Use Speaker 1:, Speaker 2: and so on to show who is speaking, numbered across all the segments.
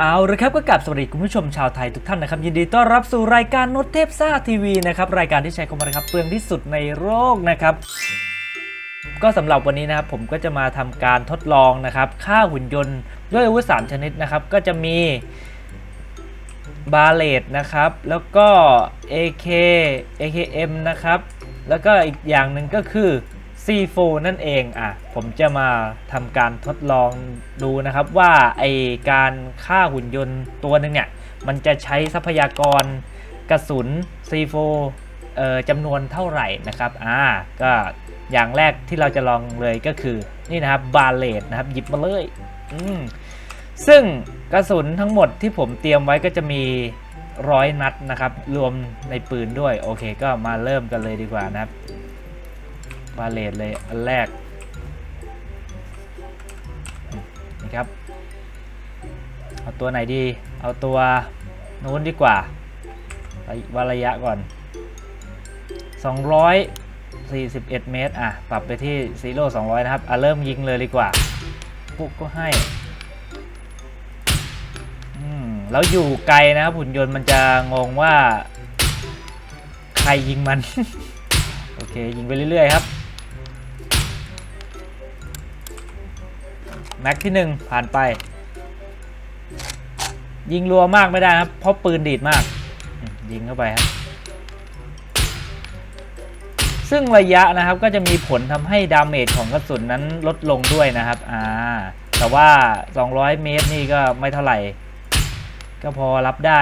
Speaker 1: เอาละครับก็กลับสวัสดีคุณผู้ชมชาวไทยทุกท่านนะครับ ยินดีต้อนรับสู่รายการนดเทพซ่าทีวีนะครับรายการที่ใช้คำว่านะครับเปลืองที่สุดในโลกนะครับ ก็สำหรับวันนี้นะครับผมก็จะมาทำการทดลองนะครับฆ่าหุ่นยนต์ด้วยอาวุธสามชนิดนะครับ ก็จะมีบาเลตนะครับ แล้วก็ AK AKM นะครับ แล้วก็อีกอย่างหนึ่งก็คือ C4 นั่นเองอะผมจะมาทำการทดลองดูนะครับว่าไอการฆ่าหุ่นยนต์ตัวหนึ่งเนี่ย มันจะใช้ทรัพยากรกระสุน C4 เอ่อจำนวนเท่าไหร่นะครับอ่าก็อย่างแรกที่เราจะลองเลยก็คือนี่นะครับบาเลตนะครับหยิบมาเลยอืมซึ่งกระสุนทั้งหมดที่ผมเตรียมไว้ก็จะมีร้อยนัดนะครับ รวมในปืนด้วย โอเค ก็มาเริ่มกันเลยดีกว่านะครับ บาเลตเลยอันแรกนี่ครับ เอาตัวไหนดี เอาตัวนู้นดีกว่าวัดระยะก่อน 241 เมตร อะ ปรับไปที่ซีโร่200 นะครับ อะ เริ่มยิงเลยดีกว่าปุ๊กก็ให้แล้วอยู่ไกลนะครับหุ่นยนต์มันจะงงว่า ใครยิงมัน โอเค ยิงไปเรื่อยๆครับ ม็กที่ 1 ผ่านไป ยิงรัวมากไม่ได้ครับเพราะปืนดีดมาก ยิงเข้าไปครับ ซึ่งระยะนะครับก็จะมีผลทำให้ดาเมจของกระสุนนั้นลดลงด้วยนะครับอ่าแต่ว่า 200 เมตรนี่ก็ไม่เท่าไหร่ ก็พอรับได้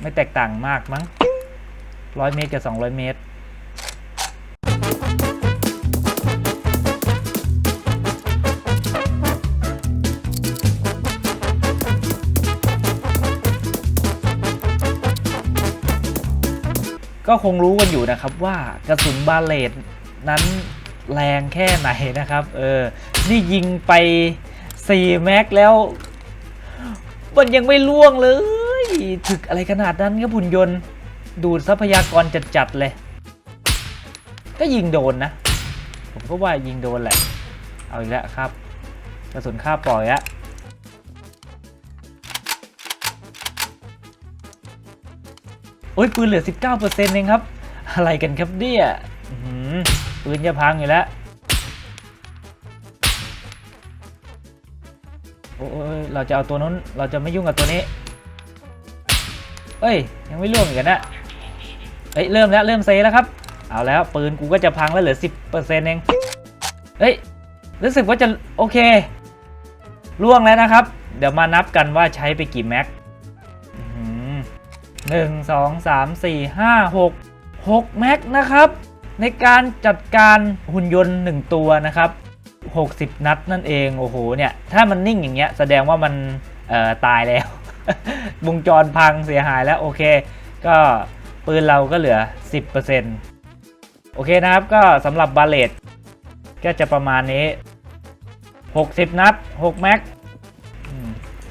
Speaker 1: ไม่แตกต่างมากมั้ง 100 เมตรกับ 200 เมตร ก็คงรู้กันอยู่นะครับว่ากระสุนบาเลตนั้นแรงแค่ไหนนะครับ เออ นี่ยิงไป4แม็กแล้ว มันยังไม่ล่วงเลย ถึกอะไรขนาดนั้นครับหุ่นยนต์ ดูดทรัพยากรจัดๆเลย ก็ยิงโดนนะ ผมก็ว่ายิงโดนแหละ เอาอีกแล้วครับ กระสุนค่าปล่อยอะ อ้ยปืนเหลือ 19%เองครับ อะไรกันครับเนี่ยปืนจะพังอยู่แล้ว โอ้ยเราจะเอาตัวนู้น เราจะไม่ยุ่งกับตัวนี้ เอ้ย ยังไม่ร่วงอีกนะเอ้ย เริ่มแล้ว เริ่มเซแล้วครับ เอาแล้ว ปืนกูก็จะพังแล้วเหลือ 10%เองเฮ้ย รู้สึกว่าจะโอเค ล่วงแล้วนะครับ เดี๋ยวมานับกันว่าใช้ไปกี่แม็ก 1 2 3 4 5 6 6 แม็กนะครับ ในการจัดการหุ่นยนต์ 1 ตัวนะครับ 60 นัดนั่นเองโอ้โหเนี่ยถ้ามันนิ่งอย่างเงี้ยแสดงว่ามันตายแล้ว วงจรพังเสียหายแล้วโอเค ก็ปืนเราก็เหลือ 10%โอเคนะครับก็สำหรับบาเลตก็จะประมาณนี้ 60 นัด 6 แม็ก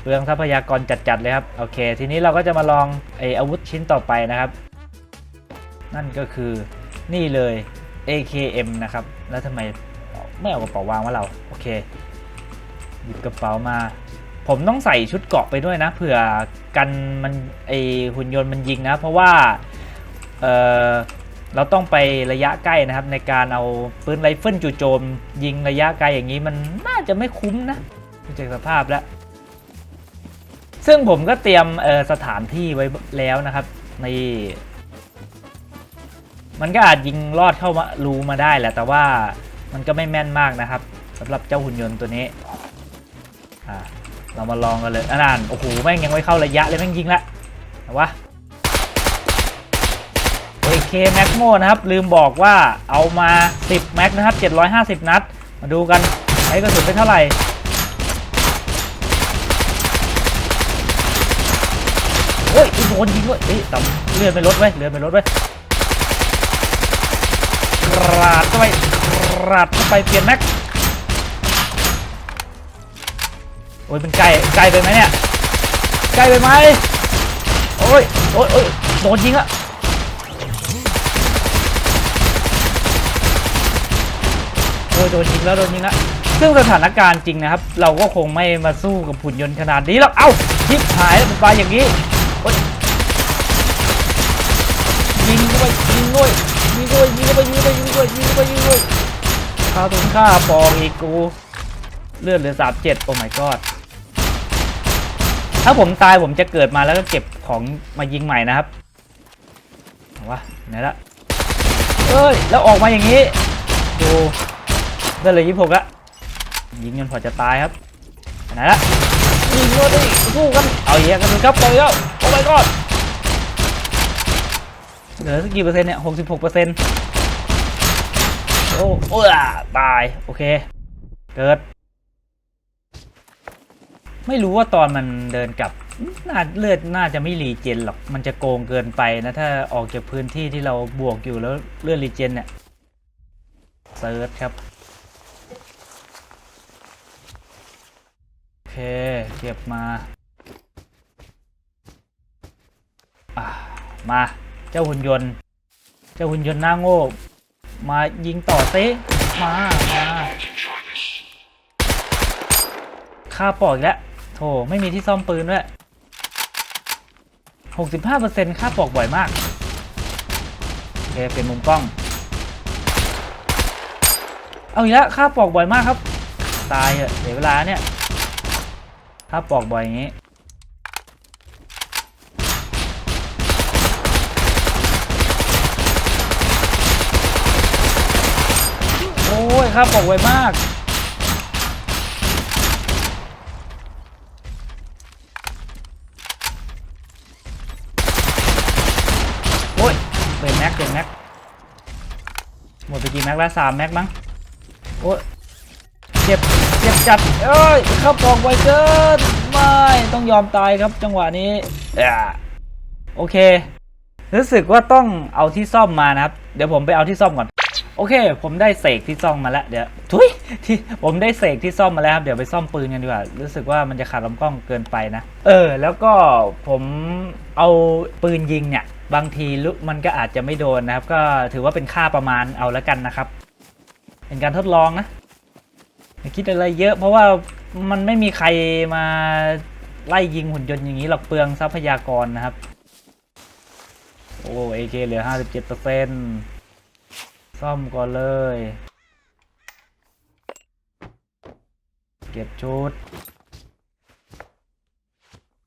Speaker 1: ลืองทรัพยากรจัดๆเลยครับ โอเค ทีนี้เราก็จะมาลองไออาวุธชิ้นต่อไปนะครับ นั่นก็คือนี่เลย AKM นะครับ แล้วทำไมไม่เอากระเป๋าวางวะเรา โอเค หยิบกระเป๋ามา ผมต้องใส่ชุดเกราะไปด้วยนะ เผื่อกันมันไอหุ่นยนต์มันยิงนะ เพราะว่าเออเราต้องไประยะใกล้นะครับ ในการเอาปืนไรเฟิลจู่โจม ยิงระยะไกลอย่างนี้มันน่าจะไม่คุ้มนะดูจากสภาพแล้ว ซึ่งผมก็เตรียมสถานที่ไว้แล้วนะครับในมันก็อาจยิงลอดเข้ามารูมาได้แหละแต่ว่ามันก็ไม่แม่นมากนะครับสำหรับเจ้าหุ่นยนต์ตัวนี้อ่าเรามาลองกันเลยอะนั่นโอ้โหแม่งยังไม่เข้าระยะเลยแม่งยิงละแต่ว่า AK m a g m o นะครับ ลืมบอกว่าเอามา 10 แม็กนะครับ 750 นัด มาดูกันใช้กระสุนไปเท่าไหร่ โอ้ยโดนยิงด้วยเอ้ยต่เลือดไม่ลดไว้ยเลือดไม่ลดไว้ยราดเข้าไปราดเข้าไปเปลี่ยนแม็กโอ้ยเป็นไกลไกลไปไหมเนี่ยไกลไปไหมโอ้ยโอ้ยโอ้ยโดนยิงอะโอ้ยโดนยิงแล้วโดนยิงแล้วซึ่งสถานการณ์จริงนะครับ เราก็คงไม่มาสู้กับหุ่นยนต์ขนาดนี้หรอกเอ้าชิบหายแล้วมันไปอย่างนี้โอ๊ยยิงเข้าไปยิงด้วยยิงด้วยยิงเข้า ไปยิงเข้าไปยิงด้วยยิงเข้าไปยิงด้วยข้าถึงฆ่าปองอีกกู เลือดเหลือสามเจ็ดโอ้ my god ถ้าผมตายผมจะเกิดมาแล้วก็เก็บของมายิงใหม่นะครับเอาวะไหนละเอ้ย แล้วออกมาอย่างนี้ ดูได้เลยยี่สิบหกละยิงจนพอจะตายครับไหนละยิงก็ได้สู้กันเอาเหี้ยกันเลยครับไปแล้วโอ้ my god เหลือสักกี่เปอร์เซ็นต์เนี่ยหกสิบหกเปอร์เซ็นต์ โอ้โอ้ตาย โอเค เกิด ไม่รู้ว่าตอนมันเดินกลับน่าเลือดน่าจะไม่รีเจนหรอก มันจะโกงเกินไปนะ ถ้าออกจากพื้นที่ที่เราบวกอยู่แล้วเลือดรีเจนเนี่ยเซิร์ชครับ โอเค เก็บมาอะมา เจ้าหุ่นยนต์ เจ้าหุ่นยนต์หน้าโง่ มายิงต่อซิมา มาฆ่าปอกอีกแล้วโถไม่มีที่ซ่อมปืนด้วย 65%ค่าปอกบ่อยมาก โอเค เป็นมุมกล้อง เอาอีกแล้วค่าปอกบ่อยมากครับ ตายเหอะเสียเวลาเนี่ย ค่าปอกบ่อยอย่างนี้ โอ้ยค่าปอกไวมาก โอ้ยเป็นแม็กเป็นแม็กหมดไปกี่แม็กแล้วสามแม็กมั้ง โอ้ยเจ็บเจ็บจัดเอ้ยเข้าปอกไวเกินไม่ต้องยอมตายครับจังหวะนี้โอเค รู้สึกว่าต้องเอาที่ซ่อมมานะครับ เดี๋ยวผมไปเอาที่ซ่อมก่อน โอเค ผมได้เสกที่ซ่อมมาแล้ว เดี๋ยวทุยที่ผมได้เสกที่ซ่อมมาแล้วครับ เดี๋ยวไปซ่อมปืนกันดีกว่า รู้สึกว่ามันจะขาดลำกล้องเกินไปนะ เออ แล้วก็ผมเอาปืนยิงเนี่ย บางทีลุมันก็อาจจะไม่โดนนะครับ ก็ถือว่าเป็นค่าประมาณเอาแล้วกันนะครับ เป็นการทดลองนะอย่าคิดอะไรเยอะ เพราะว่ามันไม่มีใครมาไล่ยิงหุ่นยนต์อย่างนี้หรอกเปลืองทรัพยากรนะครับ โอ้เอเคเหลือห้าสิบเจ็ดเปอร์เซ็นต์ ซ่อมก่อนเลย เก็บชุด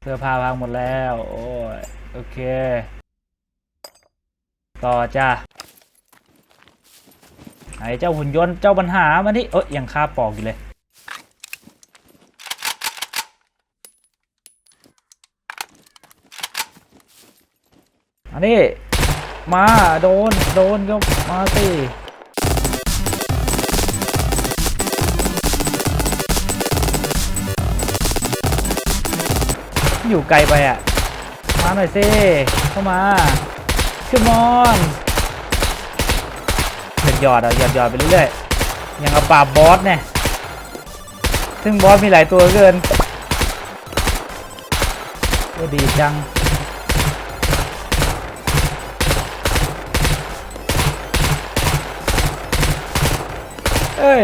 Speaker 1: เสื้อผ้าพังหมดแล้ว โอ้ย โอเค ต่อจ้าไหนเจ้าหุ่นยนต์เจ้าปัญหามาที่เอ้ยยังคาปอกอยู่เลย อันนี้ มาโดน โดนก็มาสิอยู่ไกลไปอะ มาหน่อยสิเข้ามาขึ้นมอนหยอดหยอดอะหยอดหยอดไปเรื่อยๆยังกับปราบบอสเนี่ยซึ่งบอสมีหลายตัวเกินก็ดีจัง ย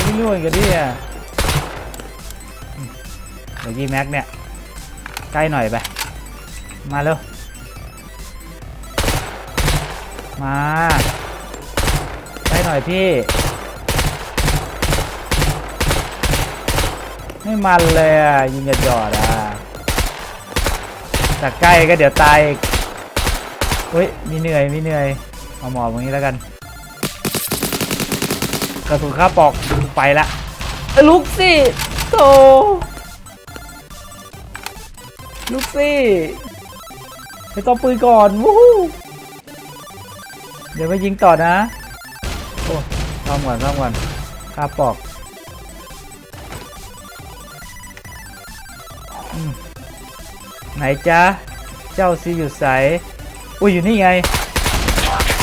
Speaker 1: ไม่ร่วงกันดิอะเดี๋ยวยีแม็กเนี่ยใกล้หน่อยไป มาเร็ว มาใกล้หน่อยพี่ ไม่มันเลยอะยิงหยอดหยอดอะแต่ใกล้ก็เดี๋ยวตายอีกเฮ้ยมีเหนื่อยมีเหนื่อยเอาหมอบตรงนี้แล้วกัน กระสุนข้าปอกไปละเอ้ยลุกสิโตลุกสิไปต้อปืนก่อนวูวูเดี๋ยวไปยิงต่อนะ โอ้ซ่อมก่อนซ่อมก่อนข้าปอกไหนจ๊ะ เจ้าซีอยู่ใสอุ้ยอยู่นี่ไง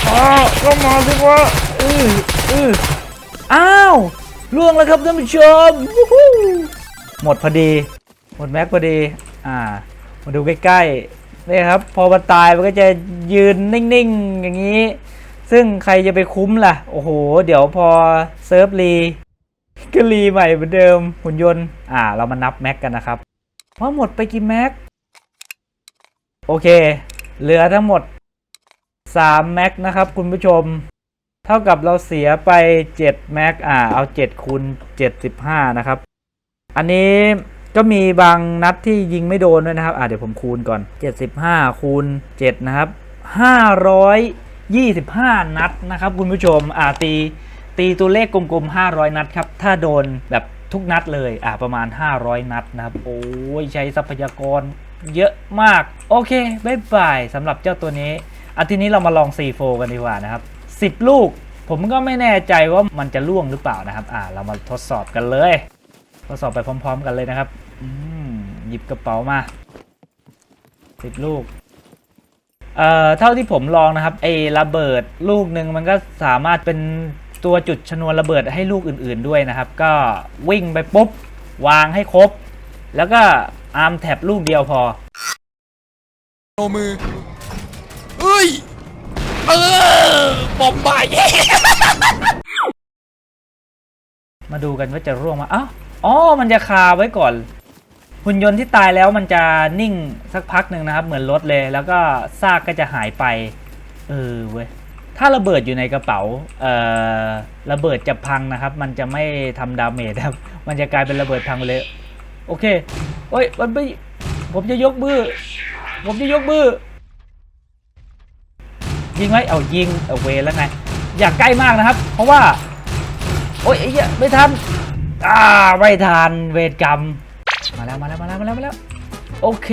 Speaker 1: อ๋อก็มาสิวะอืออือ อ้าวล่วงแล้วครับท่านผู้ชมหมดพอดี หมดแม็กพอดี อ่า มาดูใกล้ๆนี่ครับ พอมันตายมันก็จะยืนนิ่งๆ อย่างนี้ ซึ่งใครจะไปคุ้มล่ะ โอ้โห เดี๋ยวพอเซิร์ฟรีก็รีใหม่เหมือนเดิมหุ่นยนต์ อ่า เรามานับแม็กกันนะครับ ว่าหมดไปกี่แม็ก โอเค เหลือทั้งหมด3แม็กนะครับคุณผู้ชม เท่ากับเราเสียไป7แม็กอ่าเอา7คูณ75 นะครับ อันนี้ก็มีบางนัดที่ยิงไม่โดนด้วยนะครับ อ่าเดี๋ยวผมคูณก่อน 75 คูณ 7 นะครับ 525 นัดนะครับคุณผู้ชม อ่าตี ตีตัวเลขกลมๆ 500 นัดครับ ถ้าโดนแบบทุกนัดเลย อ่าประมาณ 500 นัดนะครับ โอ้ยใช้ทรัพยากรเยอะมาก โอเคบายบายสำหรับเจ้าตัวนี้อาทีนี้เรามาลอง C4 กันดีกว่านะครับ 10 ลูก ผมก็ไม่แน่ใจว่ามันจะล่วงหรือเปล่านะครับ อ่า เรามาทดสอบกันเลย ทดสอบไปพร้อม ๆ กันเลยนะครับหยิบกระเป๋ามา 10 ลูกเอ่อเท่าที่ผมลองนะครับไอ้ระเบิดลูกหนึ่งมันก็สามารถเป็นตัวจุดชนวนระเบิดให้ลูกอื่นๆด้วยนะครับ ก็วิ่งไปปุ๊บ วางให้ครบ แล้วก็อาร์มแท็บลูกเดียวพอ
Speaker 2: โนมือเอ้ย เออบอมบายเย่
Speaker 1: มาดูกันว่าจะร่วงมาอ้าวอ๋อ มันจะคาไว้ก่อน หุ่นยนต์ที่ตายแล้วมันจะนิ่งสักพักหนึ่งนะครับ เหมือนรถเลย แล้วก็ซากก็จะหายไป เออเว้ย ถ้าระเบิดอยู่ในกระเป๋า เอ่อ ระเบิดจะพังนะครับ มันจะไม่ทำดาเมจครับ มันจะกลายเป็นระเบิดพังเลย โอเค โอ้ย มันไม่ ผมจะยกมือ ผมจะยกมือ ยิงไหมเอายิงเอาเวรแล้วไงอย่าใกล้มากนะครับ เพราะว่า โอ้ยไอ้เหี้ยไม่ทันอ่าไม่ทันเวรกรรม มาแล้วมาแล้วมาแล้วมาแล้วมาแล้วโอเค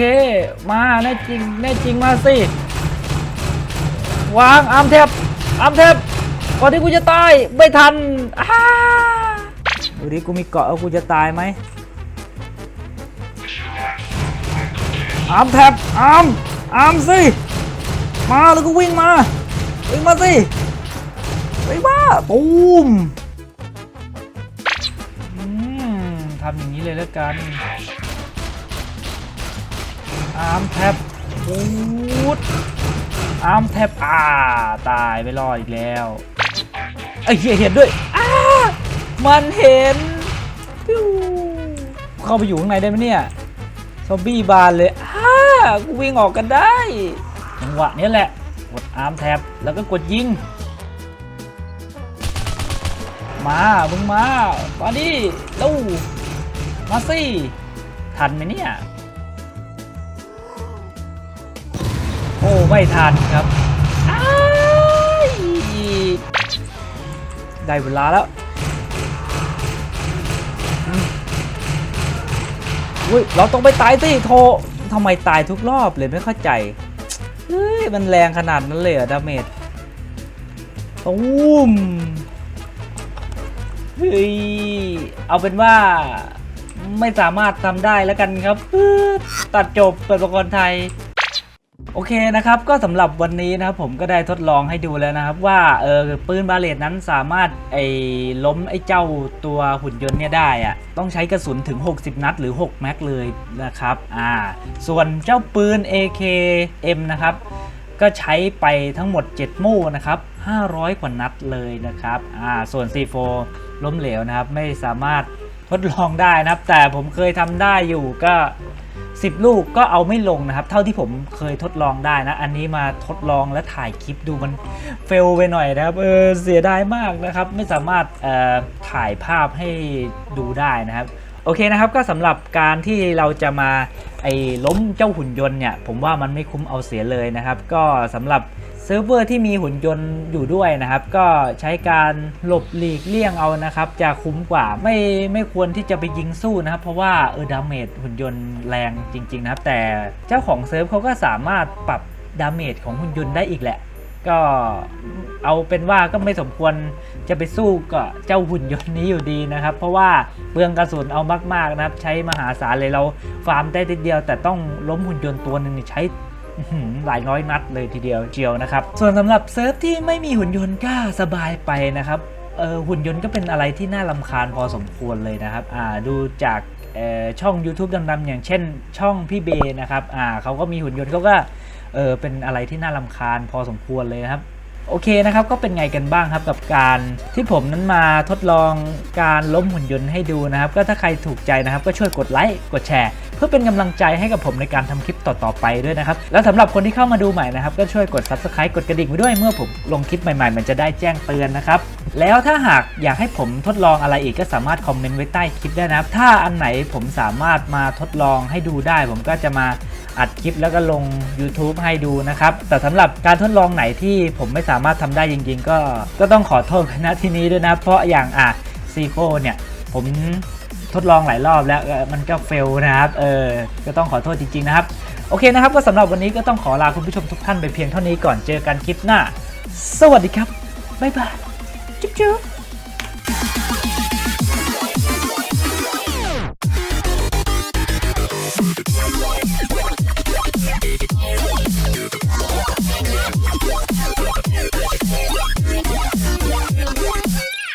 Speaker 1: มาแน่จริงแน่จริงมาสิวางอาร์มแทบอาร์มแทบก่อนที่กูจะตายไม่ทันอ้าดูดิกูมีเกาะเอากูจะตายไหมอาร์มแทบอาร์มอาร์มสิมาแล้วก็วิ่งมา วิ่งมาสิวิ่งมาตูมอืมทำอย่างนี้เลยแล้วกัน อาร์มแท็บปูดอาร์มแท็บอ่า ตายไม่รอดอีกแล้วไอ้เหี้ยเห็นด้วยอ้ามันเห็นเข้าไปอยู่ข้างในได้ไหมเนี่ยซอมบี้บานเลยอ้ากูวิ่งออกกันได้จังหวะนี้แหละ กดอาร์มแท็บแล้วก็กดยิง มา มึงมามาดิลูมาสิทันไหมเนี่ย โอ้ ไม่ทันครับ ได้เวลาแล้วอุ้ย เราต้องไปตายสิโททำไมตายทุกรอบเลยไม่เข้าใจ เฮ้ย มันแรงขนาดนั้นเลยเหรอดาเมจตูมเฮ้ย เอาเป็นว่าไม่สามารถทำได้แล้วกันครับ ตัดจบเปิดประกรณ์ไทย โอเคนะครับก็สำหรับวันนี้นะครับผมก็ได้ทดลองให้ดูแล้วนะครับ ว่าเออปืนบาเลตนั้นสามารถไอ้ล้มไอ้เจ้าตัวหุ่นยนต์เนี่ยได้อะต้องใช้กระสุนถึง 60 นัดหรือ 6 แม็กเลยนะครับอ่าส่วนเจ้าปืน AKM นะครับก็ใช้ไปทั้งหมด 7 มู่นะครับ 500 กว่านัดเลยนะครับอ่าส่วน C4 ล้มเหลวนะครับ ไม่สามารถทดลองได้นะครับ แต่ผมเคยทำได้อยู่ก็ 10 ลูกก็เอาไม่ลงนะครับ เท่าที่ผมเคยทดลองได้นะ อันนี้มาทดลองและถ่ายคลิปดูมันเฟลไปหน่อยนะครับเออเสียดายมากนะครับ ไม่สามารถเอ่อถ่ายภาพให้ดูได้นะครับโอเคนะครับก็สำหรับการที่เราจะมาไอ้ล้มเจ้าหุ่นยนต์เนี่ยผมว่ามันไม่คุ้มเอาเสียเลยนะครับ ก็สำหรับ เซิร์ฟเวอร์ที่มีหุ่นยนต์อยู่ด้วยนะครับ ก็ใช้การหลบหลีกเลี่ยงเอานะครับ จะคุ้มกว่าไม่ไม่ควรที่จะไปยิงสู้นะครับ เพราะว่าเออดาเมจหุ่นยนต์แรงจริง ๆ นะครับ แต่เจ้าของเซิร์ฟเขาก็สามารถปรับดาเมจของหุ่นยนต์ได้อีกแหละ ก็เอาเป็นว่าก็ไม่สมควรจะไปสู้กับเจ้าหุ่นยนต์นี้อยู่ดีนะครับ เพราะว่าเปลืองกระสุนเอามากๆนะครับ ใช้มหาศาลเลยเราฟาร์มได้ทีเดียว แต่ต้องล้มหุ่นยนต์ตัวหนึ่งใช้ หลายร้อยนัดเลยทีเดียวเจียวนะครับ ส่วนสำหรับเซิร์ฟที่ไม่มีหุ่นยนต์ก็สบายไปนะครับเออหุ่นยนต์ก็เป็นอะไรที่น่าลำคาญพอสมควรเลยนะครับอ่าดูจากช่อง YouTube ดังๆอย่างเช่น ช่องพี่เบนะครับอ่าเขาก็มีหุ่นยนต์เขาก็เออเป็นอะไรที่น่ารำคาญพอสมควรเลยนะครับโอเคนะครับก็เป็นไงกันบ้างครับกับการที่ผมนั้นมาทดลองการล้มหุ่นยนต์ให้ดูนะครับ ก็ถ้าใครถูกใจนะครับ ก็ช่วยกดไลค์กดแชร์ เพื่อเป็นกำลังใจให้กับผมในการทำคลิปต่อๆไปด้วยนะครับ แล้วสำหรับคนที่เข้ามาดูใหม่นะครับ ก็ช่วยกด subscribe กดกระดิ่งไว้ด้วยเมื่อผมลงคลิปใหม่ๆ มันจะได้แจ้งเตือนนะครับ แล้วถ้าหากอยากให้ผมทดลองอะไรอีกก็สามารถคอมเมนต์ไว้ใต้คลิปได้นะครับ ถ้าอันไหนผมสามารถมาทดลองให้ดูได้ ผมก็จะมาอัดคลิปแล้วก็ลง YouTube ให้ดูนะครับ แต่สำหรับการทดลองไหนที่ผมไม่สามารถทำได้จริง ๆ ก็ก็ต้องขอโทษณที่นี้ด้วยนะ เพราะอย่างอะซีโฟเนี่ยผม ทดลองหลายรอบแล้วมันก็เฟลนะครับเออก็ต้องขอโทษจริงๆนะครับ โอเคนะครับ ก็สำหรับวันนี้ก็ต้องขอลาคุณผู้ชมทุกท่านไปเพียงเท่านี้ก่อนเจอกันคลิปหน้า สวัสดีครับบ๊ายบายจุ๊บจุ๊บ